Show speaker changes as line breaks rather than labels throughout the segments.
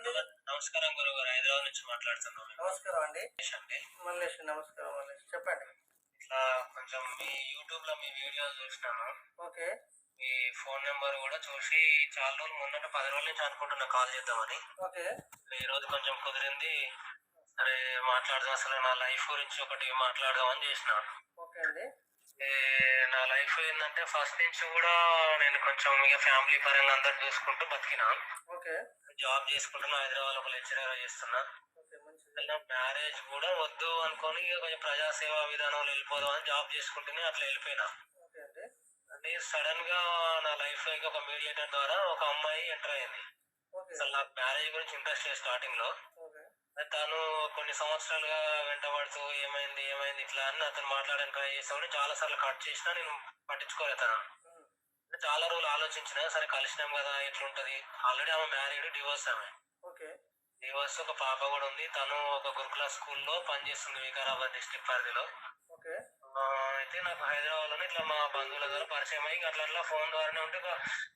నమస్కారం గురువు గారు హైదరాబాద్ నుంచి మాట్లాడుతున్నాను
నమస్కారం అండి.
అండి.
మల్లేష్ నమస్కారం మల్లేష్. చెప్పండి.
ఇట్లా కొంచెం మీ యూట్యూబ్లో మీ వీడియోలు చూసినాను.
ఓకే.
మీ ఫోన్ నెంబర్ కూడా చూసి చాలా రోజులు మొన్నట పది రోజుల నుంచి అనుకుంటున్నా కాల్ చేద్దామని.
ఓకే.
ఈ రోజు కొంచెం కుదిరింది. సరే మాట్లాడదాం. అసలు నా లైఫ్ గురించి ఒకటి మాట్లాడదామని చేసిన.
ఓకే అండి.
నా లైఫ్ ఏంటంటే ఫస్ట్ నుంచి కూడా నేను కొంచెం ఇక ఫ్యామిలీ పరంగా అందరు చూసుకుంటూ బతికినా.
ఓకే.
జాబ్ చేసుకుంటున్నా హైదరాబాద్ ఒక లెక్చరర్ చేస్తున్నా. మ్యారేజ్ కూడా వద్దు అనుకొని ఇక కొంచెం ప్రజాసేవా విధానంలో వెళ్ళిపోదాం అని జాబ్ చేసుకుంటూనే అట్లా వెళ్ళిపోయినా. అంటే సడన్గా నా లైఫ్లో ఒక మీడియేటర్ ద్వారా ఒక అమ్మాయి ఎంటర్ అయింది. అసలు నాకు మ్యారేజ్ గురించి ఇంట్రెస్ట్ లేదు
స్టార్టింగ్లో.
తను కొన్ని సంవత్సరాలుగా వెంటబడుతూ ఏమైంది ఏమైంది ఇట్లా అని అతను మాట్లాడడానికి ట్రై చేస్తామని చాలా సార్లు కట్ చేసినా నేను పట్టించుకోలేదు తను. చాలా రోజులు ఆలోచించిన సరే కలిసినాం కదా ఎట్లుంటది? ఆల్రెడీ ఆమె మ్యారీడ్ డివోర్స్ ఆమె.
ఓకే.
డివోర్స్ ఒక పాప కూడా ఉంది. తను ఒక గురుకుల స్కూల్లో పనిచేస్తుంది వికారాబాద్ డిస్ట్రిక్ట్ పరిధిలో. అయితే నాకు హైదరాబాద్లోనే ఇట్లా మా బంధువుల ద్వారా పరిచయం అయ్యి అట్లా అట్లా ఫోన్ ద్వారానే ఉంటే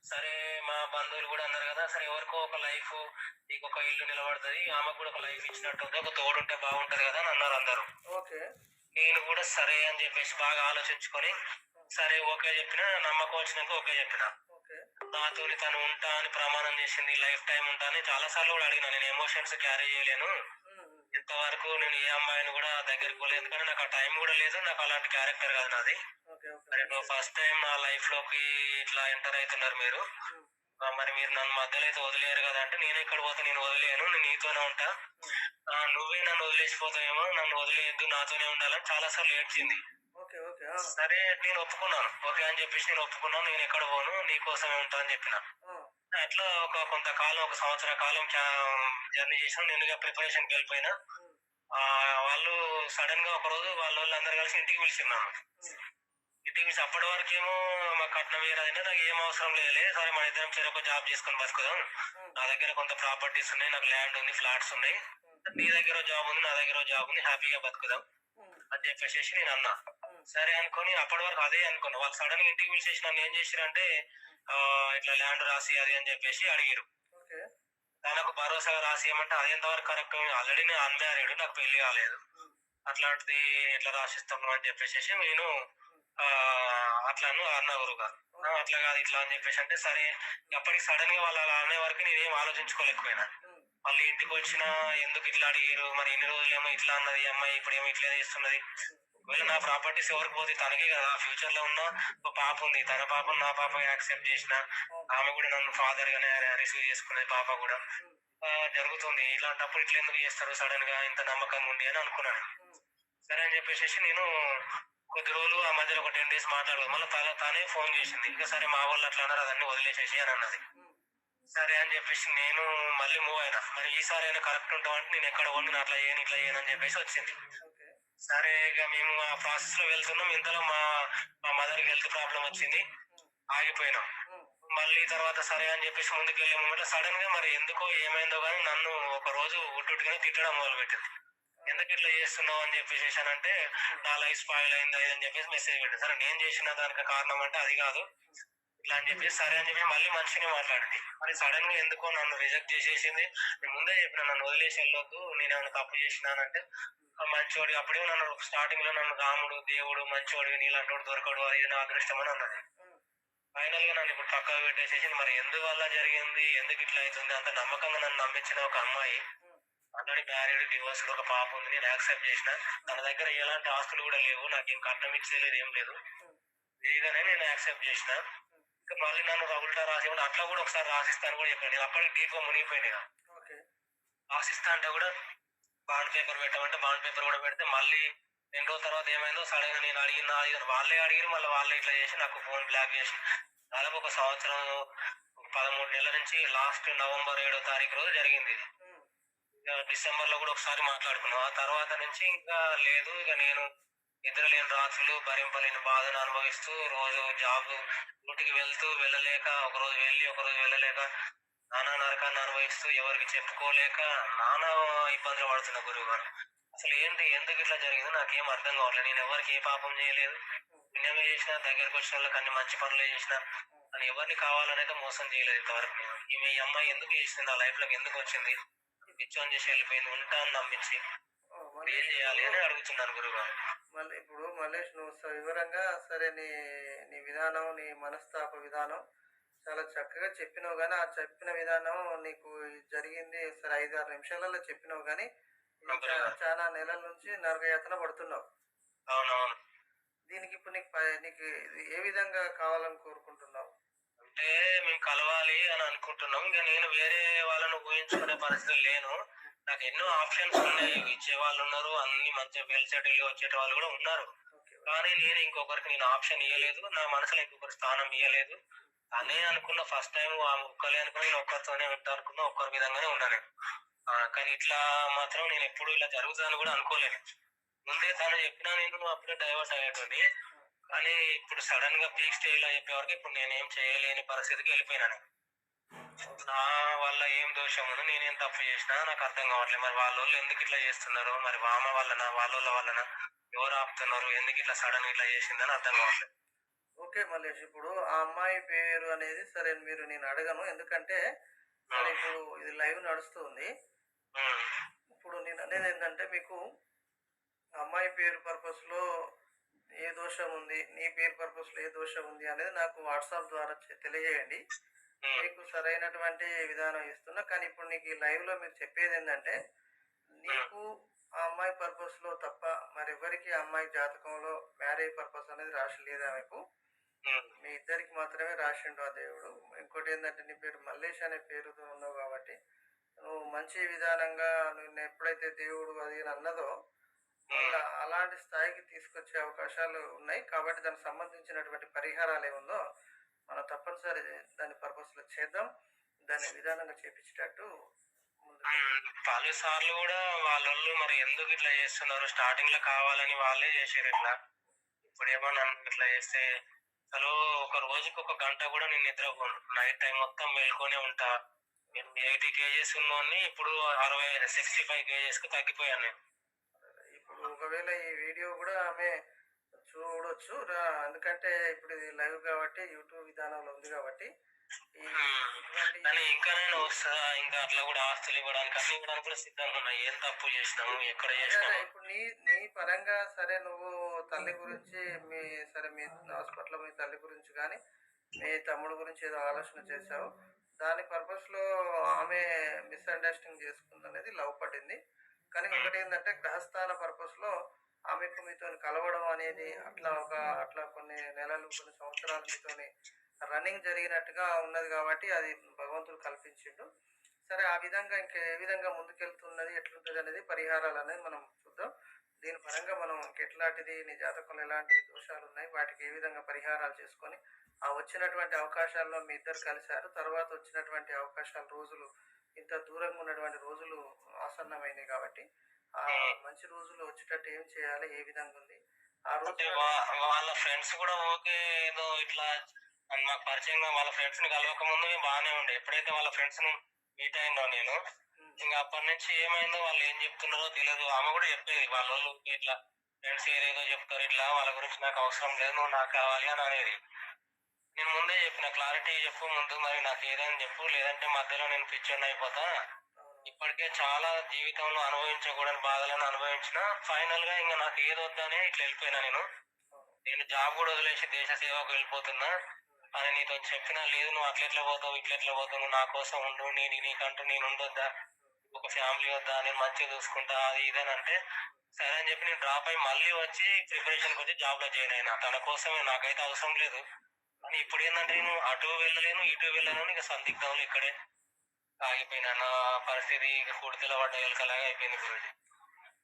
సరే మా బంధువులు కూడా అన్నారు కదా సరే ఎవరికో ఒక లైఫ్ నీకు ఒక ఇల్లు నిలబడుతుంది ఆమెకు కూడా ఒక లైఫ్ ఇచ్చినట్టు ఒక తోడు ఉంటే బాగుంటది కదా అని అన్నారు అందరూ.
ఓకే.
నేను కూడా సరే అని చెప్పేసి బాగా ఆలోచించుకొని సరే ఓకే చెప్పిన నమ్మకం వచ్చినాక ఓకే చెప్పిన. నాతోని తను ఉంటా అని ప్రమాణం చేసింది లైఫ్ టైం ఉంటా అని చాలా సార్లు కూడా అడిగిన నేను ఎమోషన్స్ క్యారీ చేయలేను. ఇంతవరకు నేను ఏ అమ్మాయిని కూడా దగ్గరికి పోలేదు. ఎందుకంటే నాకు ఆ టైం కూడా లేదు. నాకు అలాంటి క్యారెక్టర్ కాదు నాది. మరి ఫస్ట్ టైం నా లైఫ్లోకి ఇట్లా ఎంటర్ అవుతున్నారు మీరు. మరి మీరు నన్ను మధ్యలో అయితే వదిలేరు కదా అంటే నేను ఎక్కడ పోతే నేను వదిలేను. నేను నీతోనే ఉంటా. నువ్వే నన్ను వదిలేసిపోతావేమో నన్ను వదిలేయద్దు నాతోనే ఉండాలని చాలా సార్లు ఏడ్చింది సరే నేను ఒప్పుకున్నాను. ఓకే అని చెప్పేసి నేను ఒప్పుకున్నాను. నేను ఎక్కడ పోను నీ కోసమే ఉంటా అని చెప్పిన. అట్లా ఒక కొంతకాలం ఒక సంవత్సర కాలం జర్నీ చేసాను నేను ఇక ప్రిపరేషన్కి వెళ్ళిపోయినా. వాళ్ళు సడన్గా ఒక రోజు వాళ్ళ వాళ్ళు అందరు కలిసి ఇంటికి పిలిచిన్నాను ఇంటికి పిలిచి అప్పటి వరకేమో మా కట్నం ఏదైనా నాకు ఏం అవసరం లేదులే. సరే మన ఇద్దరం చెరొక జాబ్ చేసుకొని బతుకుదాం. నా దగ్గర కొంత ప్రాపర్టీస్ ఉన్నాయి నాకు ల్యాండ్ ఉంది ఫ్లాట్స్ ఉన్నాయి. నీ దగ్గర జాబ్ ఉంది నా దగ్గర జాబ్ ఉంది హ్యాపీగా బతుకుదాం. అని చెప్పేసి నేను అన్నా. సరే అనుకొని అప్పటి వరకు అదే అనుకున్నా. వాళ్ళు సడన్గా ఇంటికి పిలిచేసి నన్ను ఏం చేసిరంటే ఇట్లా ల్యాండ్ రాసి అది అని చెప్పేసి అడిగారు తనకు భరోసాగా రాసి ఏమంటే అది ఎంతవరకు కరెక్ట్ ఆల్రెడీ నేను అన్మ్యారీడ్ నాకు పెళ్ళి కాలేదు. అట్లాంటిది ఎట్లా రాసిస్తాము అని చెప్పేసి నేను అట్లాను అన్న గురుగా అట్లా కాదు ఇట్లా అని చెప్పేసి అంటే సరే అప్పటికి సడన్గా వాళ్ళు అలా అనే వరకు నేనేం ఆలోచించుకోలేకపోయినా. వాళ్ళు ఇంటికి వచ్చినా ఎందుకు ఇట్లా అడిగారు మరి ఇన్ని రోజులేమో ఇట్లా అన్నది అమ్మాయి ఇప్పుడు ఏమో ఇట్లా చేస్తున్నది. ఒకవేళ నా ప్రాపర్టీస్ ఎవరికి పోతే తనకే కదా ఫ్యూచర్లో ఉన్న ఒక పాప ఉంది. తన పాప నా పాప యాక్సెప్ట్ చేసిన ఆమె కూడా నన్ను ఫాదర్ గానే రిసీవ్ చేసుకునేది పాప కూడా. జరుగుతుంది. ఇలాంటప్పుడు ఇట్లా ఎందుకు చేస్తారు? సడన్గా ఇంత నమ్మకంగా ఉంది అని అనుకున్నాను సరే అని చెప్పేసి నేను కొద్ది రోజులు ఆ మధ్యలో ఒక టెన్ డేస్ మాట్లాడదు మళ్ళీ తన తానే ఫోన్ చేసింది. ఇంకా సరే మా వాళ్ళు అట్లా అన్నారు అదన్నీ వదిలేసేసి అని అన్నది. సరే అని చెప్పేసి నేను మళ్ళీ మూవ్ అయినా. మరి ఈసారి అయినా కరెక్ట్ ఉంటాం అంటే నేను ఎక్కడ వండిన అట్లా చేయను ఇట్లా చేయను అని చెప్పేసి వచ్చింది. సరే ఇక మేము ఆ ప్రాసెస్లో వెళ్తున్నాం. ఇంతలో మా మా మదర్కి హెల్త్ ప్రాబ్లం వచ్చింది. ఆగిపోయినాం. మళ్ళీ తర్వాత సరే అని చెప్పేసి ముందుకు వెళ్ళే మూమెంట్ సడన్గా మరి ఎందుకో ఏమైందో కానీ నన్ను ఒక రోజు ఉట్టుట్టుగానే తిట్టడం మొదలు పెట్టింది ఎందుకు ఇట్లా చేస్తున్నావు అని చెప్పేసి అంటే నా లైఫ్ స్పాయిల్ అయింది అని చెప్పేసి మెసేజ్ పెట్టింది. సరే నేను చేసిన దానికి కారణం అంటే అది కాదు. ఇట్లా అని చెప్పేసి సరే అని చెప్పి మళ్ళీ మనిషిని మాట్లాడింది. మరి సడన్గా ఎందుకో నన్ను రిజెక్ట్ చేసేసింది. నేను ముందే చెప్పిన నన్ను వదిలేసి వెళ్ళొద్దు. నేను ఏమైనా తప్పు చేసినానంటే మంచోడి అప్పుడే నన్ను స్టార్టింగ్లో నన్ను రాముడు దేవుడు మంచోడు నీలాంటి దొరకడు అది నా అదృష్టం అని అన్నది. ఫైనల్గా నన్ను ఇప్పుడు పక్కకు పెట్టేసేసి మరి ఎందువల్ల జరిగింది? ఎందుకు ఇట్లా అవుతుంది? అంత నమ్మకంగా నన్ను నమ్మించిన ఒక అమ్మాయి ఆల్రెడీ మ్యారీడ్ డివోర్స్ ఒక పాప ఉంది. నేను యాక్సెప్ట్ చేసిన. తన దగ్గర ఎలాంటి ఆస్తులు కూడా లేవు. నాకు ఏం కట్నం ఇచ్చేలేదు ఏం లేదు. ఫ్రీగానే నేను యాక్సెప్ట్ చేసిన. ఇంకా మళ్ళీ నన్ను ఉల్టా రాసి అట్లా కూడా ఒకసారి రాసిస్తాను కూడా చెప్పాను. నేను అప్పటికి డీప్గా మునిగిపోయినా రాసిస్తా అంటే కూడా బాండ్ పేపర్ పెట్టమంటే బాండ్ పేపర్ కూడా పెడితే మళ్ళీ రెండు రోజుల తర్వాత ఏమైందో సడన్గా నేను అడిగిన అడిగిన. వాళ్ళే అడిగిన మళ్ళీ వాళ్ళే ఇట్లా చేసి నాకు ఫోన్ బ్లాక్ చేసి దాదాపు ఒక సంవత్సరం పదమూడు నెలల నుంచి లాస్ట్ నవంబర్ ఏడో తారీఖు రోజు జరిగింది ఇది. డిసెంబర్లో కూడా ఒకసారి మాట్లాడుకున్నాం. ఆ తర్వాత నుంచి ఇంకా లేదు ఇక నేను నిద్ర లేని రాత్రులు భరింపలేని బాధను అనుభవిస్తూ రోజు జాబ్ డ్యూటీకి వెళ్తూ వెళ్ళలేక ఒక రోజు వెళ్ళి ఒక రోజు వెళ్ళలేక నానా నరకాన్ని అనుభవిస్తూ ఎవరికి చెప్పుకోలేక నానా ఇబ్బందులు పడుతున్న గురువు గారు అసలు ఏంటి ఎందుకు ఇట్లా జరిగిందో నాకేం అర్థం కావట్లేదు నేను ఎవరికి ఏ పాపం చేయలేదు. పుణ్యంగా చేసిన దగ్గరకు వచ్చిన వాళ్ళకి అన్ని మంచి పనులు చేసిన అని ఎవరిని కావాలని అయితే మోసం చేయలేదు ఇంతవరకు నేను. ఈమె ఈ అమ్మాయి ఎందుకు చేసింది? నా లైఫ్లోకి ఎందుకు వచ్చింది? పిచ్చోన్ చేసి వెళ్ళిపోయింది ఉంటా అని నమ్మించి. ఏం చేయాలి అని అడుగుతున్నాను గురుగారు
మళ్ళీ ఇప్పుడు మల్లేష్ నువ్వు వివరంగా సరే నీ నీ విధానం నీ మనస్తాప విధానం చాలా చక్కగా చెప్పినావు కానీ ఆ చెప్పిన విధానం నీకు జరిగింది సరే ఐదు ఆరు నిమిషాలలో చెప్పినావు కానీ చాలా నెలల నుంచి నరకయాతన పడుతున్నావు.
అవునవును.
దీనికి ఇప్పుడు నీకు నీకు ఏ విధంగా కావాలని కోరుకుంటున్నావు?
అంటే మేము కలవాలి అని అనుకుంటున్నాం ఇంకా నేను వేరే వాళ్ళను ఊహించుకునే పరిస్థితి లేను. నాకు ఎన్నో ఆప్షన్స్ ఉన్నాయి. ఇచ్చే వాళ్ళు ఉన్నారు అన్ని మంచిగా వెల్ సెటిల్ వచ్చే వాళ్ళు కూడా ఉన్నారు. కానీ నేను ఇంకొకరికి నేను ఆప్షన్ ఇవ్వలేదు నా మనసులో ఇంకొకరి స్థానం ఇవ్వలేదు అనే అనుకున్న ఫస్ట్ టైం ఒక్కలే అనుకుని నేను ఒక్కరితోనే ఉంటా అనుకున్నా ఒక్కరి విధంగానే ఉన్నాను కానీ ఇట్లా మాత్రం నేను ఎప్పుడు ఇలా జరుగుతుందని కూడా అనుకోలేను ముందే తను చెప్పినా నేను అప్పుడే డైవర్ట్ అయ్యేటువంటి కానీ ఇప్పుడు సడన్గా పీక్ స్టేజ్లో చెప్పే వరకు ఇప్పుడు నేనేం చేయలేని పరిస్థితికి వెళ్ళిపోయినాను నా వల్ల ఏం దోషం నేను నేనేం తప్పు చేసినా నాకు అర్థం కావట్లేదు. మరి వాళ్ళ వాళ్ళు ఎందుకు ఇట్లా చేస్తున్నారు? మరి వామ వల్లన? వాళ్ళ వాళ్ళ వల్లన? ఎవరు ఆపుతున్నారు? ఎందుకు ఇట్లా సడన్ ఇట్లా చేసిందని అర్థం కావట్లేదు.
ఓకే మల్లేష్ ఇప్పుడు ఆ అమ్మాయి పేరు అనేది సరే మీరు నేను అడగను. ఎందుకంటే సరే ఇప్పుడు ఇది లైవ్ నడుస్తుంది. ఇప్పుడు నేను అనేది ఏంటంటే మీకు అమ్మాయి పేరు పర్పస్లో ఏ దోషం ఉంది నీ పేరు పర్పస్లో ఏ దోషం ఉంది అనేది నాకు వాట్సాప్ ద్వారా తెలియజేయండి. మీకు సరైనటువంటి విధానం ఇస్తున్నా. కానీ ఇప్పుడు నీకు ఈ లైవ్లో మీరు చెప్పేది ఏంటంటే నీకు ఆ అమ్మాయి పర్పస్లో తప్ప మరి ఎవరికి ఆ అమ్మాయి జాతకంలో మ్యారేజ్ పర్పస్ అనేది రాసి లేదా మీకు? మీ ఇద్దరికి మాత్రమే రాసిండు ఆ దేవుడు. ఇంకోటి ఏంటంటే నీ పేరు మల్లేష్ అనే పేరుతో ఉన్నావు కాబట్టి నువ్వు మంచి విధానంగా నిన్ను ఎప్పుడైతే దేవుడు అది అని అన్నదో అలాంటి స్థాయికి తీసుకొచ్చే అవకాశాలు ఉన్నాయి. కాబట్టి దానికి సంబంధించినటువంటి పరిహారాలు ఏముందో మనం తప్పనిసరి దాని పర్పస్లో చేద్దాం. దాని విధానంగా చేపించేటట్టు
పలు సార్లు కూడా వాళ్ళ వాళ్ళు మరి ఎందుకు ఇట్లా చేస్తున్నారు స్టార్టింగ్లో కావాలని వాళ్ళే చేసారు ఇట్లా ఇప్పుడేమో నన్ను ఇట్లా చేస్తే అసలు ఒక రోజుకి ఒక గంట కూడా నేను నిద్రపోను. నైట్ టైం మొత్తం మేల్కొనే ఉంటా. నేను ఎయిటీ కేజెస్ ఉన్నోని ఇప్పుడు అరవై సిక్స్టీ ఫైవ్ కేజెస్కు తగ్గిపోయాను నేను.
ఇప్పుడు ఒకవేళ ఈ వీడియో కూడా ఆమె చూడొచ్చు. ఎందుకంటే ఇప్పుడు ఇది లైవ్ కాబట్టి యూట్యూబ్ విధానంలో ఉంది కాబట్టి
కానీ ఇంకా నేను వస్తా ఇంకా అట్లా కూడా ఆస్తులు ఇవ్వడానికి అన్ని ఇవ్వడానికి కూడా సిద్ధంగా ఉన్నా. ఏం తప్పు చేసినాము ఎక్కడ చేసినాము?
ఇప్పుడు నీ నీ పరంగా సరే నువ్వు తల్లి గురించి మీ సరే మీ హాస్పిటల్లో మీ తల్లి గురించి కానీ మీ తమ్ముడు గురించి ఏదో ఆలోచన చేశావు. దాని పర్పస్లో ఆమె మిస్అండర్స్టాండింగ్ చేసుకుంది అనేది లవ్ పడింది. కానీ ఒకటి ఏంటంటే గ్రహస్థాన పర్పస్లో ఆమెకు మీతో కలవడం అనేది అట్లా ఒక అట్లా కొన్ని నెలలు కొన్ని సంవత్సరాలు మీతోని రన్నింగ్ జరిగినట్టుగా ఉన్నది కాబట్టి అది భగవంతుడు కల్పించిండు. సరే ఆ విధంగా ఇంకా ఏ విధంగా ముందుకెళ్తున్నది ఎట్లుంటుంది అనేది పరిహారాలు అనేది మనం చూద్దాం. దీని పరంగా మనం ఎట్లాంటిది నీ జాతకంలో ఎలాంటి దోషాలు ఉన్నాయి వాటికి ఏ విధంగా పరిహారాలు చేసుకొని ఆ వచ్చినటువంటి అవకాశాల్లో మీ ఇద్దరు కలిశారు. తర్వాత వచ్చినటువంటి అవకాశాలు రోజులు ఇంత దూరంగా ఉన్నటువంటి రోజులు ఆసన్నమైనవి కాబట్టి ఆ మంచి రోజులు వచ్చేటట్టు ఏం చేయాలి ఏ విధంగా ఉంది? ఆ రోజు
వాళ్ళ ఫ్రెండ్స్ కూడా ఓకే ఏదో ఇట్లా అని మాకు పరిచయంగా వాళ్ళ ఫ్రెండ్స్ని కలవక ముందు బాగానే ఉండే. ఎప్పుడైతే వాళ్ళ ఫ్రెండ్స్ను మీట్ అయినో నేను ఇంకా అప్పటి నుంచి ఏమైందో వాళ్ళు ఏం చెప్తున్నారో తెలియదు ఆమె కూడా చెప్పేది వాళ్ళ వాళ్ళు ఇట్లా ఫ్రెండ్స్ ఏదేదో చెప్తారు ఇట్లా వాళ్ళ గురించి నాకు అవసరం లేదు నువ్వు నాకు కావాలి అని అనేది. నేను ముందే చెప్పిన క్లారిటీ చెప్పు ముందు మరి నాకు ఏదైనా చెప్పు లేదంటే మధ్యలో నేను పిచ్చోన్ అయిపోతా. ఇప్పటికే చాలా జీవితంలో అనుభవించకూడని బాధలను అనుభవించిన. ఫైనల్గా ఇంకా నాకు ఏది వద్దనే ఇట్లా వెళ్ళిపోయినా నేను. నేను జాబ్ కూడా వదిలేసి దేశ సేవకు వెళ్ళిపోతున్నా. అని నీతో చెప్పినా లేదు నువ్వు అట్లెట్లా పోతావు ఇట్లెట్లా పోతావు నువ్వు నా కోసం ఉండు నేను నీకంటూ నేను ఉండొద్దా? ఒక ఫ్యామిలీ వద్దా? నేను మంచిగా చూసుకుంటా అది ఇదని అంటే సరే అని చెప్పి నేను డ్రాప్ అయ్యి మళ్ళీ వచ్చి ప్రిపరేషన్కి వచ్చి జాబ్లో జాయిన్ అయినా. తన కోసమే నాకైతే అవసరం లేదు. కానీ ఇప్పుడు ఏంటంటే నేను అటు వెళ్ళలేను ఇటు వెళ్ళలేను ఇక సందిగ్ధంలో ఇక్కడే ఆగిపోయినా. నా పరిస్థితి ఇక కుడితిల పడ్డ ఎలకలాగా అయిపోయింది గురించి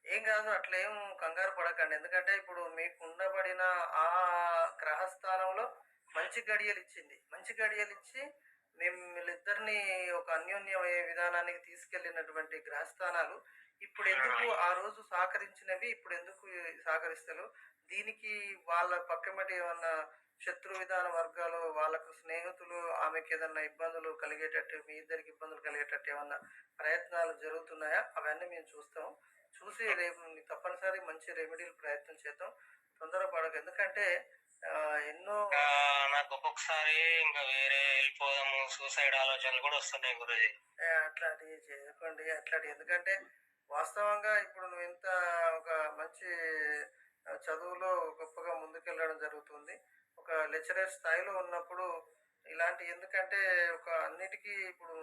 ఏం కాదు అట్లేం కంగారు పడకండి. ఎందుకంటే ఇప్పుడు మీకు ఉండబడిన ఆ గ్రహస్థానంలో మంచి గడియలు ఇచ్చింది మంచి గడియలు ఇచ్చి మేము వీళ్ళిద్దరిని ఒక అన్యోన్యమయ్యే విధానానికి తీసుకెళ్ళినటువంటి గ్రహస్థానాలు ఇప్పుడు ఎందుకు ఆ రోజు సహకరించినవి ఇప్పుడు ఎందుకు సహకరిస్తలు? దీనికి వాళ్ళ పక్కమటి ఏమన్నా శత్రు విధాన వర్గాలు వాళ్ళకు స్నేహితులు ఆమెకి ఏదన్నా ఇబ్బందులు కలిగేటట్టు మీ ఇద్దరికి ఇబ్బందులు కలిగేటట్టు ఏమన్నా ప్రయత్నాలు జరుగుతున్నాయా? అవన్నీ మేము చూస్తాం. చూసి రేపు తప్పనిసరి మంచి రెమెడీలు ప్రయత్నం చేద్దాం. తొందరపడక. ఎందుకంటే ఎన్నో
నాకు ఒక్కొక్కసారి ఇంకా వేరే వెళ్ళిపోదాము సూసైడ్ ఆలోచనలు కూడా వస్తున్నాయి గురుజీ.
అట్లాంటివి చేయకండి అట్లాంటివి ఎందుకంటే వాస్తవంగా ఇప్పుడు నువ్వు ఇంత ఒక మంచి చదువులో గొప్పగా ముందుకెళ్ళడం జరుగుతుంది. ఒక లెక్చరర్ స్థాయిలో ఉన్నప్పుడు ఇలాంటి ఎందుకంటే ఒక అన్నిటికీ ఇప్పుడు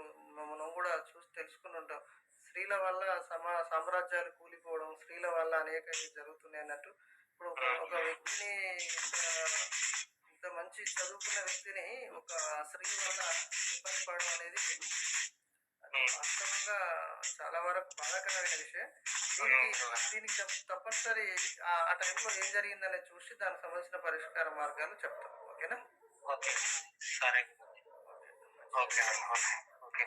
మనం కూడా చూసి తెలుసుకుని ఉంటాం. స్త్రీల వల్ల సమా సామ్రాజ్యాలు కూలిపోవడం స్త్రీల వల్ల అనేక జరుగుతున్నాయి అన్నట్టు ఇప్పుడు ఒక ఒక వ్యక్తిని ఇంత మంచి చదువుకున్న వ్యక్తిని ఒక స్త్రీ వల్ల ఇబ్బంది పడడం అనేది వాస్తవంగా చాలా వరకు బాధాకరమైన విషయం. దీనికి దీనికి తప్ప- తప్పనిసరి ఆ టైంలో ఏం జరిగిందనేది చూసి దానికి సంబంధించిన పరిష్కార మార్గాలు చెప్తాం. ఓకేనా?
ఓకే. సరే. Okay okay. ఓకే.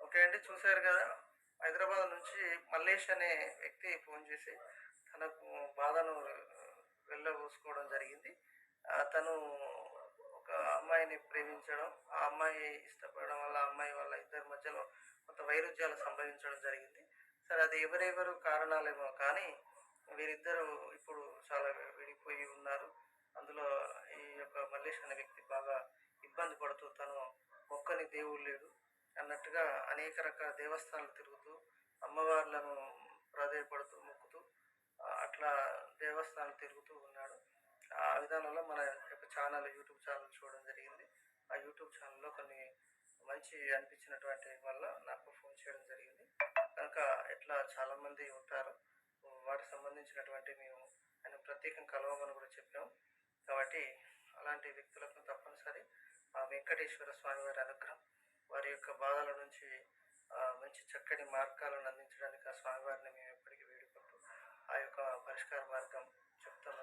ఓకే అండి చూశారు కదా? హైదరాబాద్ నుంచి మల్లేష్ అనే వ్యక్తి ఫోన్ చేసి తనకు బాధను వెళ్ళబోసుకోవడం జరిగింది. తను ఒక అమ్మాయిని ప్రేమించడం ఆ అమ్మాయి ఇష్టపడడం వల్ల అమ్మాయి వల్ల ఇద్దరి మధ్యలో కొంత వైరుధ్యాలు సంభవించడం జరిగింది. సరే అది ఎవరెవరు కారణాలేమో కానీ వీరిద్దరూ ఇప్పుడు చాలా విడిపోయి ఉన్నారు. అందులో ఈ యొక్క మల్లేష్ అనే వ్యక్తి బాగా ఇబ్బంది పడుతూ తను ఒక్కని దేవుడు లేడు. అన్నట్టుగా అనేక రకాల దేవస్థానాలు తిరుగుతూ అమ్మవార్లను ప్రాధేయపడుతూ మొక్కుతూ అట్లా దేవస్థానాలు తిరుగుతూ ఉన్నాడు. ఆ విధానంలో మన యొక్క ఛానల్ యూట్యూబ్ ఛానల్ చూడడం జరిగింది. ఆ యూట్యూబ్ ఛానల్లో కొన్ని మంచి అనిపించినటువంటి వల్ల నాకు ఫోన్ చేయడం జరిగింది. కనుక ఇట్లా చాలామంది ఉంటారు వాటికి సంబంధించినటువంటి మేము ఆయన ప్రత్యేకం కలవమని కూడా చెప్పాము. కాబట్టి అలాంటి వ్యక్తులకు తప్పనిసరి ఆ వెంకటేశ్వర స్వామి వారి అనుగ్రహం. వారి యొక్క బాధల నుంచి మంచి చక్కని మార్గాలను అందించడానికి ఆ స్వామివారిని మేము ఎప్పటికీ వేడుకుంటూ ఆ యొక్క పరిష్కార మార్గం చెప్తామని